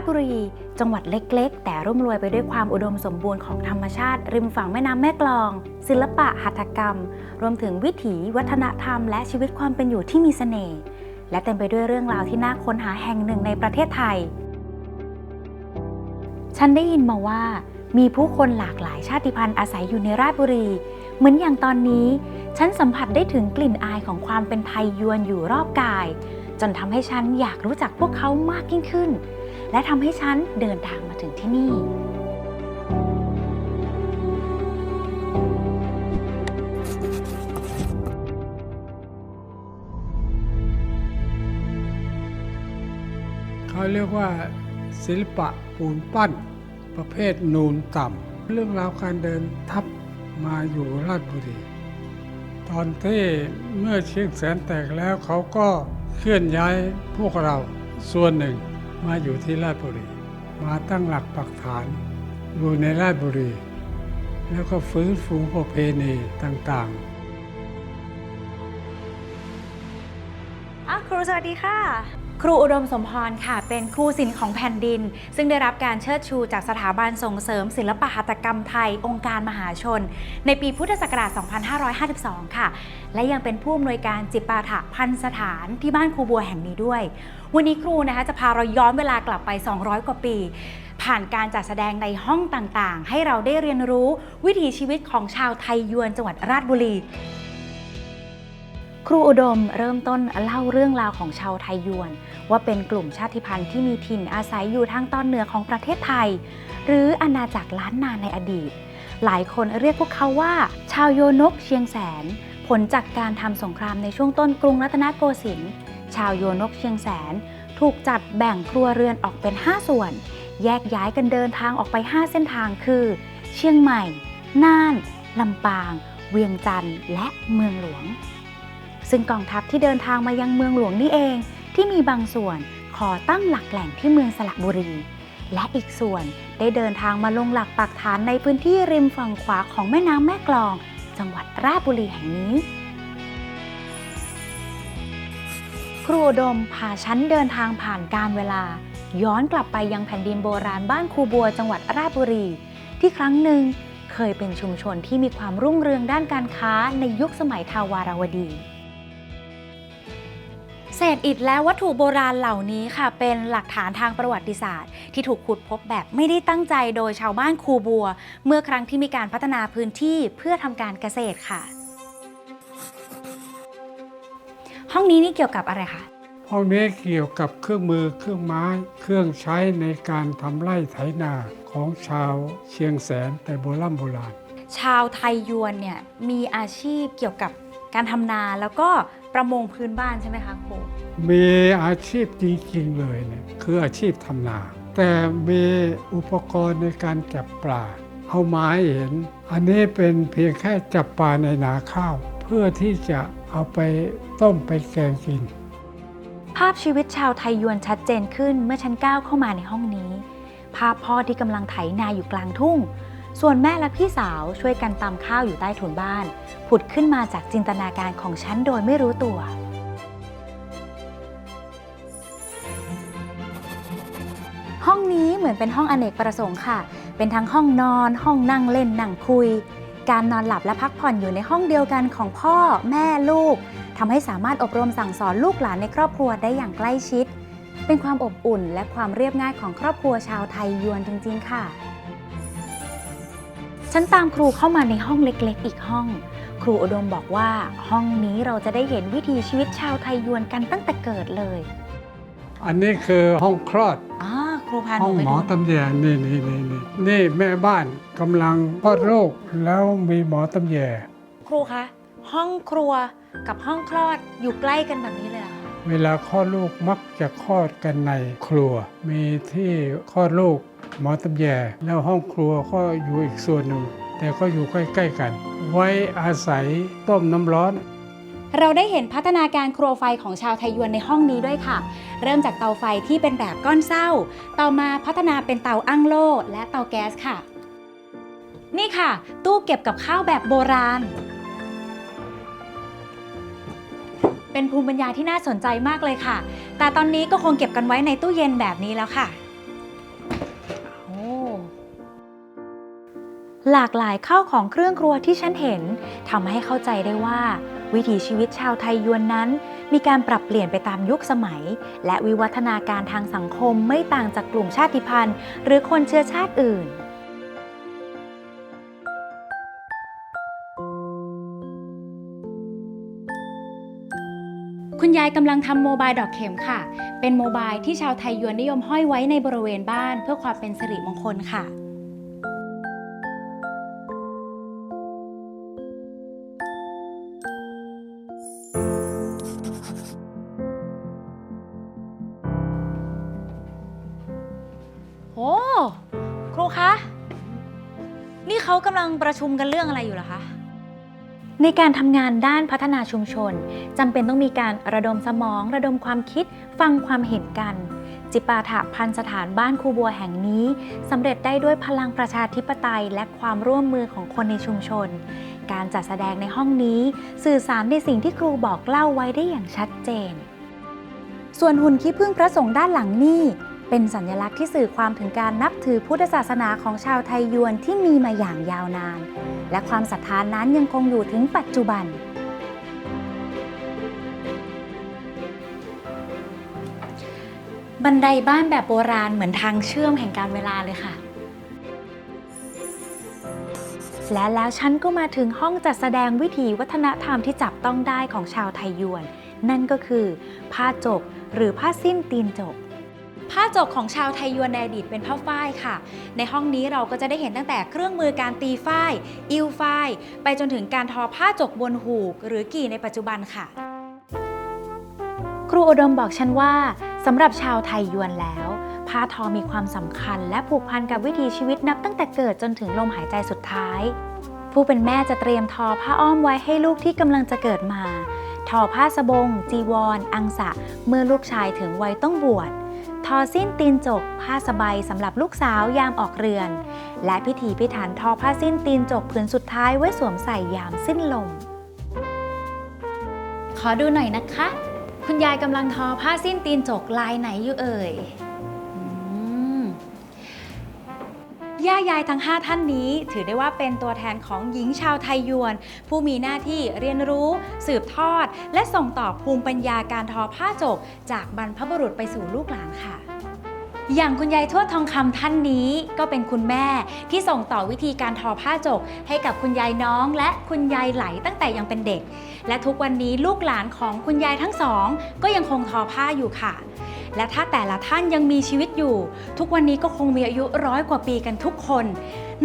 ชบุรี จังหวัดเล็ก ๆ แต่ร่ำรวยไปด้วยความอุดมสมบูรณ์ของธรรมชาติ ริมฝั่งแม่น้ำแม่กลอง ศิลปะหัตถกรรม รวมถึงวิถีวัฒนธรรม และชีวิตความเป็นอยู่ที่มีเสน่ห์และเต็มไปด้วยเรื่องราวที่น่าค้นหาแห่งหนึ่งในประเทศไทย ฉันได้ยินมาว่า มีผู้คนหลากหลายชาติพันธุ์อาศัยอยู่ในราชบุรี เหมือนอย่างตอนนี้ ฉันสัมผัสได้ถึงกลิ่นอายของความเป็นไทยยวนอยู่รอบกายจนทำให้ฉันอยากรู้จักพวกเขามากยิ่งขึ้น และทำให้ฉันเดินทางมาถึงที่นี่ เขาเรียกว่าศิลปะปูนปั้น ประเภทนูนต่ำ เรื่องราวการเดินทัพมาอยู่ราชบุรี ตอนที่เมื่อเชียงแสนแตกแล้วเขาก็เคลื่อนย้ายพวกเราส่วนหนึ่ง มาอยู่ที่ราชบุรีมาตั้งหลักปักฐานอยู่ในราชบุรี แล้วก็ฟื้นฟูประเพณีต่างๆอะครูสวัสดีค่ะ ครูอุดมสมพรค่ะ เป็นครูศิลป์ของแผ่นดิน ซึ่งได้รับการเชิดชูจากสถาบันส่งเสริม ศิลปหัตถกรรมไทย องค์การมหาชน ในปีพุทธศักราช 2552 ค่ะ และยังเป็นผู้อำนวยการจิปาถะพันสถานที่บ้านครูบัวแห่งนี้ด้วย วันนี้ครูนะคะจะพาเราย้อนเวลากลับไป 200 กว่าปี ผ่านการจัดแสดงในห้องต่างๆ ให้เราได้เรียนรู้วิถีชีวิตของชาวไทยยวนจังหวัดราชบุรี ครูอุดมเริ่มต้นเล่าเรื่องราวของชาวไทยยวน ว่าเป็นกลุ่มชาติพันธุ์ที่มีถิ่นอาศัยอยู่ทางตอนเหนือของประเทศไทย หรืออาณาจักรล้านนาในอดีต หลายคนเรียกพวกเขาว่า ชาวโยนกเชียงแสน ผลจากการทำสงครามในช่วงต้นกรุงรัตนโกสินทร์ชาวโยนกเชียงแสน ถูกจัดแบ่งครัวเรือนออกเป็น 5 ส่วน แยกย้ายกันเดินทางออกไป 5 เส้นทางคือ เชียงใหม่ น่าน ลำปาง เวียงจันทร์และเมืองหลวง ซึ่งกองทัพที่เดินทางมายังเมืองหลวงนี่เอง ที่มีบางส่วนขอตั้งหลักแหล่งที่เมืองสระบุรี และอีกส่วนได้เดินทางมาลงหลักปักฐานในพื้นที่ริมฝั่งขวาของแม่น้ำแม่กลอง จังหวัดราชบุรีแห่งนี้ ครูอดมพาฉันเดินทางผ่านการเวลา ย้อนกลับไปยังแผ่นดินโบราณบ้านครูบัวจังหวัดราชบุรี ที่ครั้งหนึ่งเคยเป็นชุมชนที่มีความรุ่งเรืองด้านการค้าในยุคสมัยทาวารวดี เศษอิฐและวัตถุโบราณเหล่านี้ค่ะ เป็นหลักฐานทางประวัติศาสตร์ ที่ถูกขุดพบแบบไม่ได้ตั้งใจโดยชาวบ้านคูบัว เมื่อครั้งที่มีการพัฒนาพื้นที่เพื่อทำการเกษตรค่ะ ห้องนี้นี่เกี่ยวกับอะไรคะห้องนี้เกี่ยวกับเครื่องมือเครื่องไม้ เครื่องใช้ในการทำไร่ไถนาของชาวเชียงแสนแต่โบราณโบราณ ชาวไทยยวนเนี่ยมีอาชีพเกี่ยวกับ การทำนาแล้วก็ประมงพื้นบ้านใช่ไหมคะครูมีอาชีพจริงๆเลยเนี่ยคืออาชีพทำนา แต่มีอุปกรณ์ในการจับปลาเอาไม้เห็น อันนี้เป็นเพียงแค่จับปลาในนาข้าว เพื่อที่จะเอาไปต้มไปแกงกิน ภาพชีวิตชาวไทยยวนชัดเจนขึ้นเมื่อฉันก้าวเข้ามาในห้องนี้ ภาพพ่อที่กำลังไถนาอยู่กลางทุ่ง ส่วนแม่และพี่สาวช่วยกันตำข้าวอยู่ใต้ถุนบ้าน ผุดขึ้นมาจากจินตนาการของฉันโดยไม่รู้ตัว ห้องนี้เหมือนเป็นห้องอเนกประสงค์ค่ะ เป็นทั้งห้องนอน ห้องนั่งเล่นนั่งคุย การนอนหลับและพักผ่อนอยู่ในห้องเดียวกันของพ่อ แม่ลูกทำให้สามารถอบรมสั่งสอนลูกหลานในครอบครัวได้อย่างใกล้ชิด เป็นความอบอุ่นและความเรียบง่ายของครอบครัวชาวไทยยวนจริง ๆ ค่ะ ฉันตามครูเข้ามาในห้องเล็กๆ อีกห้อง ครูอุดมบอกว่าห้องนี้เราจะได้เห็นวิถีชีวิตชาวไทยยวนกันตั้งแต่เกิดเลยอันนี้คือห้องคลอดอ่าครูพาหห้นูองไปหมอดูตำแยนี่นี่นี่นี่นี่แม่บ้านกำลังคลอดลูกแล้วมีหมอตำแยครูคะห้องครัวกับห้องคลอดอยู่ใกล้กันแบบนี้เลยเหรอคะเวลาคลอดลูกมักจะคลอดกันในครัว มีที่คลอดลูก หมอตำแยแล้วห้องครัวก็อยู่อีกส่วนหนึ่ง แต่ก็อยู่ใกล้ๆกัน ไว้อาศัยต้มน้ำร้อน เราได้เห็นพัฒนาการครัวไฟของชาวไทยยวนในห้องนี้ด้วยค่ะ เริ่มจากเตาไฟที่เป็นแบบก้อนเศร้า ต่อมาพัฒนาเป็นเตาอั้งโล่และเตาแก๊สค่ะ นี่ค่ะ ตู้เก็บกับข้าวแบบโบราณ เป็นภูมิปัญญาที่น่าสนใจมากเลยค่ะ แต่ตอนนี้ก็คงเก็บกันไว้ในตู้เย็นแบบนี้แล้วค่ะ หลากหลายข้าวของเครื่องครัวที่ฉันเห็นทำให้เข้าใจได้ว่า วิถีชีวิตชาวไทยยวนนั้น มีการปรับเปลี่ยนไปตามยุคสมัย และวิวัฒนาการทางสังคมไม่ต่างจากกลุ่มชาติพันธุ์ หรือคนเชื้อชาติอื่นคุณยายกำลังทำโมบายดอกเข็มค่ะ เป็นโมบายที่ชาวไทยยวนนิยมห้อยไว้ในบริเวณบ้านเพื่อความเป็นสิริมงคลค่ะ กำลังประชุมกันเรื่องอะไรอยู่เหรอคะ ในการทำงานด้านพัฒนาชุมชนจำเป็นต้องมีการระดมสมอง ระดมความคิด ฟังความเห็นกัน จิปาถะพันสถานบ้านครูบัวแห่งนี้สำเร็จได้ด้วยพลังประชาธิปไตย และความร่วมมือของคนในชุมชน การจัดแสดงในห้องนี้ สื่อสารในสิ่งที่ครูบอกเล่าไว้ได้อย่างชัดเจน ส่วนหุ่นขี้ผึ้งพระสงฆ์ด้านหลังนี่ เป็นสัญลักษณ์ที่สื่อความถึงการนับถือพุทธศาสนาของชาวไทยยวนที่มีมาอย่างยาวนาน และความศรัทธานั้นยังคงอยู่ถึงปัจจุบัน บันไดบ้านแบบโบราณเหมือนทางเชื่อมแห่งการเวลาเลยค่ะ และแล้วฉันก็มาถึงห้องจัดแสดงวิถีวัฒนธรรมที่จับต้องได้ของชาวไทยยวน นั่นก็คือ ผ้าจกหรือผ้าสิ้นตีนจก ผ้าจกของชาวไทยยวนในอดีตเป็นผ้าฝ้ายค่ะ ในห้องนี้เราก็จะได้เห็นตั้งแต่เครื่องมือการตีฝ้าย อิวฝ้าย ไปจนถึงการทอผ้าจกบนหูก หรือกี่ในปัจจุบันค่ะ ครูอุดมบอกฉันว่าสำหรับชาวไทยยวนแล้ว ผ้าทอมีความสำคัญ และผูกพันกับวิถีชีวิตนับตั้งแต่เกิดจนถึงลมหายใจสุดท้าย ผู้เป็นแม่จะเตรียมทอผ้าอ้อมไว้ให้ลูกที่กำลังจะเกิดมา ทอผ้าสบง จีวรอังสะ เมื่อลูกชายถึงวัยต้องบวช ทอสิ้นตีนจก ผ้าสบายสำหรับลูกสาวยามออกเรือน และพิธีพิถันทอผ้าสิ้นตีนจกผืนสุดท้ายไว้สวมใส่ยามสิ้นลม ขอดูหน่อยนะคะ คุณยายกำลังทอผ้าสิ้นตีนจกลายไหนอยู่เอ่ย ย่ายายทั้ง 5 ท่านนี้ ถือได้ว่าเป็นตัวแทนของหญิงชาวไทยยวน ผู้มีหน้าที่เรียนรู้ สืบทอด และส่งต่อภูมิปัญญาการทอผ้าจก จากบรรพบุรุษไปสู่ลูกหลานค่ะอย่างคุณยายทวดทองคำท่านนี้ก็เป็นคุณแม่ที่ส่งต่อวิธีการทอผ้าจก ให้กับคุณยายน้องและคุณยายไหลตั้งแต่ยังเป็นเด็ก และทุกวันนี้ลูกหลานของคุณยายทั้งสอง ก็ยังคงทอผ้าอยู่ค่ะ และถ้าแต่ละท่านยังมีชีวิตอยู่ ทุกวันนี้ก็คงมีอายุร้อยกว่าปีกันทุกคน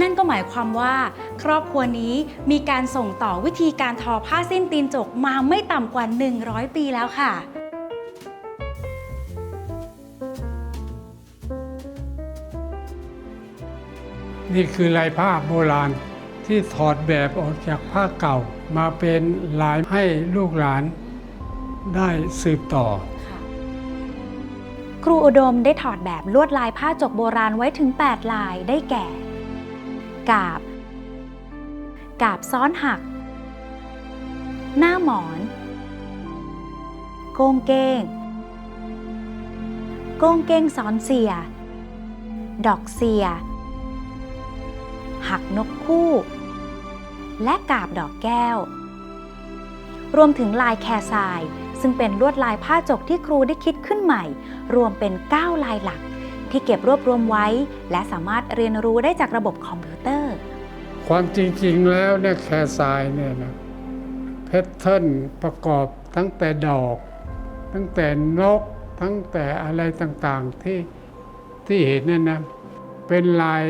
นั่นก็หมายความว่า ครอบครัวนี้มีการส่งต่อวิธีการทอผ้าสิ้นตีนจกมาไม่ต่ำกว่า 100 ปีแล้วค่ะนี่คือลายผ้าโบราณที่ถอดแบบออกจากผ้าเก่า มาเป็นลายให้ลูกหลานได้สืบต่อ ครูอุดมได้ถอดแบบลวดลายผ้าจกโบราณไว้ถึง 8 ลายได้แก่ กาบ กาบซ้อนหัก หน้าหมอน โกงเก้ง โกงเก้งซ้อนเสีย ดอกเสีย หักนกคู่ และกาบดอกแก้ว รวมถึงลายแคร์ทราย ซึ่งเป็นลวดลายผ้าจกที่ครูได้คิดขึ้นใหม่ รวมเป็น 9 ลายหลัก ที่เก็บรวบรวมไว้ และสามารถเรียนรู้ได้จากระบบคอมพิวเตอร์ ความจริงๆแล้วเนี่ยแคร์ทรายเนี่ยนะแพทเทิร์นประกอบตั้งแต่ดอก ตั้งแต่นก ตั้งแต่อะไรต่างๆที่ที่เห็นนั่นนะเป็นลาย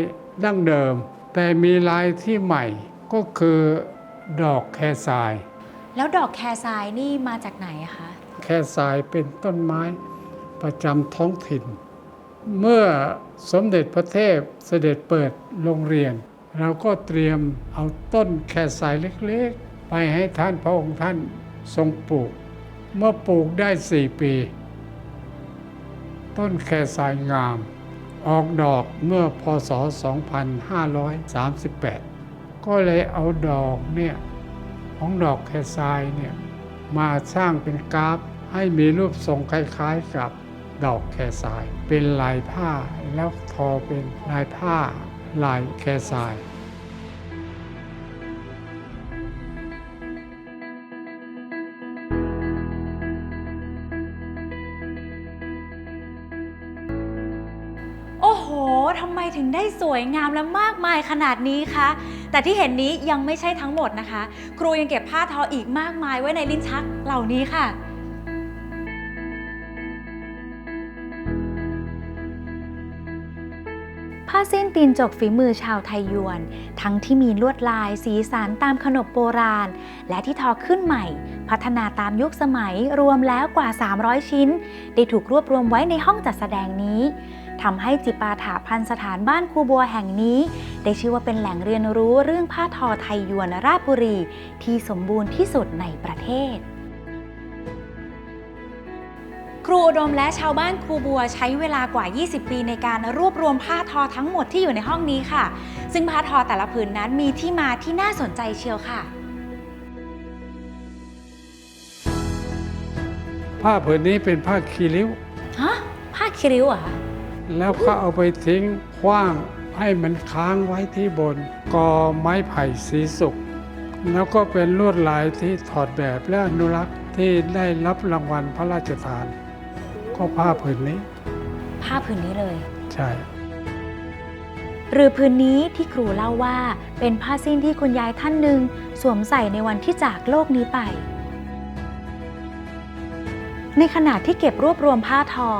ดั้งเดิม แต่มีลายที่ใหม่ก็คือดอกแคร์ทราย แล้วดอกแคร์ทรายนี่มาจากไหนคะ แคร์ทรายเป็นต้นไม้ประจำท้องถิ่น เมื่อสมเด็จพระเทพเสด็จเปิดโรงเรียน เราก็เตรียมเอาต้นแคร์ทรายเล็กๆ ไปให้ท่านพระองค์ท่านทรงปลูก เมื่อปลูกได้สี่ปี ต้นแคร์ทรายงาม ออกดอกเมื่อพศ 2538 ก็เลยเอาดอกเนี่ย ของดอกแคร์ทรายเนี่ยมาสร้างเป็นกราฟให้มีรูปทรงคล้ายๆกับดอกแคทราย เป็นลายผ้าแล้วทอเป็นลายผ้าลายแคทราย ทำไมถึงได้สวยงามและมากมายขนาดนี้คะ แต่ที่เห็นนี้ยังไม่ใช่ทั้งหมดนะคะ ครูยังเก็บผ้าทออีกมากมายไว้ในลิ้นชักเหล่านี้ค่ะ ผ้าสิ้นตีนจกฝีมือชาวไทยยวน ทั้งที่มีลวดลายสีสันตามขนบโบราณ และที่ทอขึ้นใหม่ พัฒนาตามยุคสมัยรวมแล้วกว่า 300 ชิ้น ได้ถูกรวบรวมไว้ในห้องจัดแสดงนี้ ทำให้จิปาถาพันสถานบ้านครูบัวแห่งนี้ ได้ชื่อว่าเป็นแหล่งเรียนรู้เรื่องผ้าทอไทยยวนราชบุรี ที่สมบูรณ์ที่สุดในประเทศ ครูอุดมและชาวบ้านครูบัวใช้เวลากว่า 20 ปีในการรวบรวมผ้าทอทั้งหมดที่อยู่ในห้องนี้ค่ะ ซึ่งผ้าทอแต่ละผืนนั้นมีที่มาที่น่าสนใจเชียวค่ะผ้าผืนนี้เป็นผ้าคีริ้ว ฮะ ผ้าคิริ้วเหรอคะ แล้วก็เอาไปทิ้งขว้างให้มันค้างไว้ที่บนกอไม้ไผ่สีสุก แล้วก็เป็นลวดลายที่ถอดแบบและอนุรักษ์ที่ได้รับรางวัลพระราชทาน ก็ผ้าผืนนี้ ผ้าผืนนี้เลย ใช่หรือผืนนี้ที่ครูเล่าว่าเป็นผ้าสิ้นที่คุณยายท่านหนึ่งสวมใส่ในวันที่จากโลกนี้ไป ในขณะที่เก็บรวบรวมผ้าทอ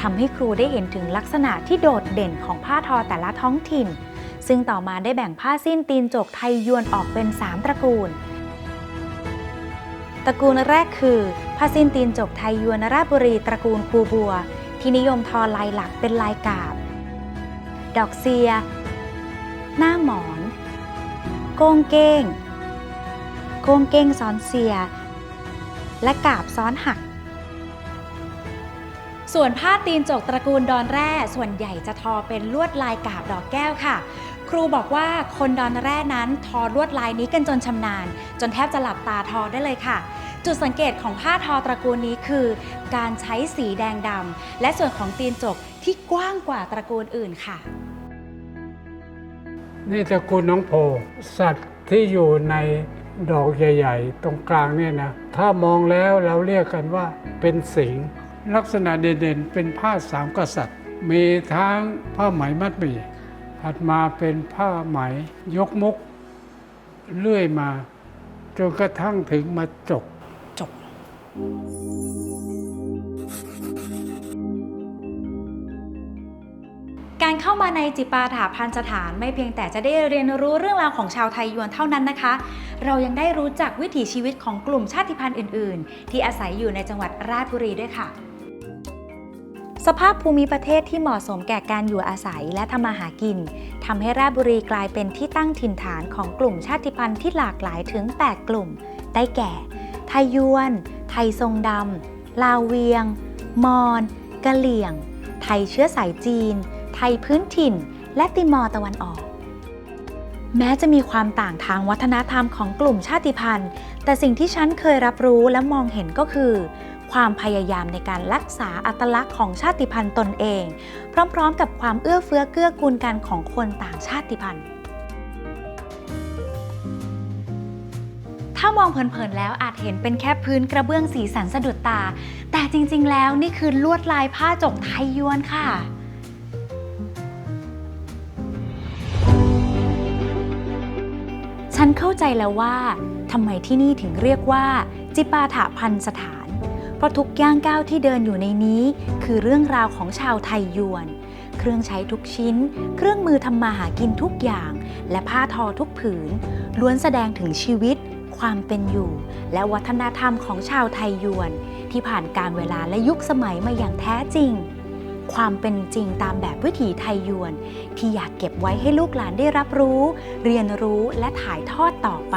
ทำให้ครูได้เห็นถึงลักษณะที่โดดเด่นของผ้าทอแต่ละท้องถิ่น ซึ่งต่อมาได้แบ่งผ้าสิ้นตีนจกไทยยวนออกเป็น 3 ตระกูล ตระกูลแรกคือผ้าสิ้นตีนจกไทยยวนราชบุรีตระกูลครูบัว ที่นิยมทอลายหลักเป็นลายกาบ ดอกเซีย หน้าหมอน โกงเก้งโกงเก้งซ้อนเซีย และกาบซ้อนหัก ส่วนผ้าตีนจกตระกูลดอนแร่ ส่วนใหญ่จะทอเป็นลวดลายกาบดอกแก้วค่ะ ครูบอกว่าคนดอนแร่นั้นทอลวดลายนี้กันจนชำนาญ จนแทบจะหลับตาทอได้เลยค่ะ จุดสังเกตของผ้าทอตระกูลนี้คือ การใช้สีแดงดำและส่วนของตีนจกที่กว้างกว่าตระกูลอื่นค่ะ นี่ตระกูลน้องโพสัตว์ที่อยู่ในดอกใหญ่ ๆ ตรงกลางเนี่ยนะ ถ้ามองแล้วเราเรียกกันว่าเป็นสิง ลักษณะเด่นๆ เป็นผ้าสามกษัตริย์ มีทั้งผ้าไหมมัดหมี่ถัดมาเป็นผ้าไหมยกมุก เลื่อยมา จนกระทั่งถึงมาจกจบ การเข้ามาในจิปาถาพันสถานไม่เพียงแต่จะได้เรียนรู้เรื่องราวของชาวไทยยวนเท่านั้นนะคะ เรายังได้รู้จักวิถีชีวิตของกลุ่มชาติพันธุ์อื่น ๆ ที่อาศัยอยู่ในจังหวัดราชบุรีด้วยค่ะ สภาพภูมิประเทศที่เหมาะสมแก่การอยู่อาศัยและทำมาหากินทำให้ราชบุรีกลายเป็นที่ตั้งถิ่นฐานของกลุ่มชาติพันธุ์ที่หลากหลายถึง 8 กลุ่ม ได้แก่ ไทยยวน ไทยทรงดำ ลาวเวียง มอญกะเหลี่ยง ไทยเชื้อสายจีน ไทยพื้นถิ่น และติมอร์ตะวันออก แม้จะมีความต่างทางวัฒนธรรมของกลุ่มชาติพันธุ์ แต่สิ่งที่ฉันเคยรับรู้และมองเห็นก็คือ ความพยายามในการรักษาอัตลักษณ์ของชาติพันธุ์ตนเอง พร้อมๆ กับความเอื้อเฟื้อเกื้อกูลกันของคนต่างชาติพันธุ์ถ้ามองเผินๆแล้วอาจเห็นเป็นแค่พื้นกระเบื้องสีสันสะดุดตา แต่จริงๆ แล้วนี่คือลวดลายผ้าจกไทยยวนค่ะฉันเข้าใจแล้วว่าทำไมที่นี่ถึงเรียกว่า จิปาถะพันสถาน เพราะทุกย่างก้าวที่เดินอยู่ในนี้ คือเรื่องราวของชาวไทยยวน เครื่องใช้ทุกชิ้น เครื่องมือทำมาหากินทุกอย่าง และผ้าทอทุกผืน ล้วนแสดงถึงชีวิต ความเป็นอยู่ และวัฒนธรรมของชาวไทยยวน ที่ผ่านการเวลาและยุคสมัยมาอย่างแท้จริงความเป็นจริงตามแบบวิถีไทยยวน ที่อยากเก็บไว้ให้ลูกหลานได้รับรู้ เรียนรู้และถ่ายทอดต่อไป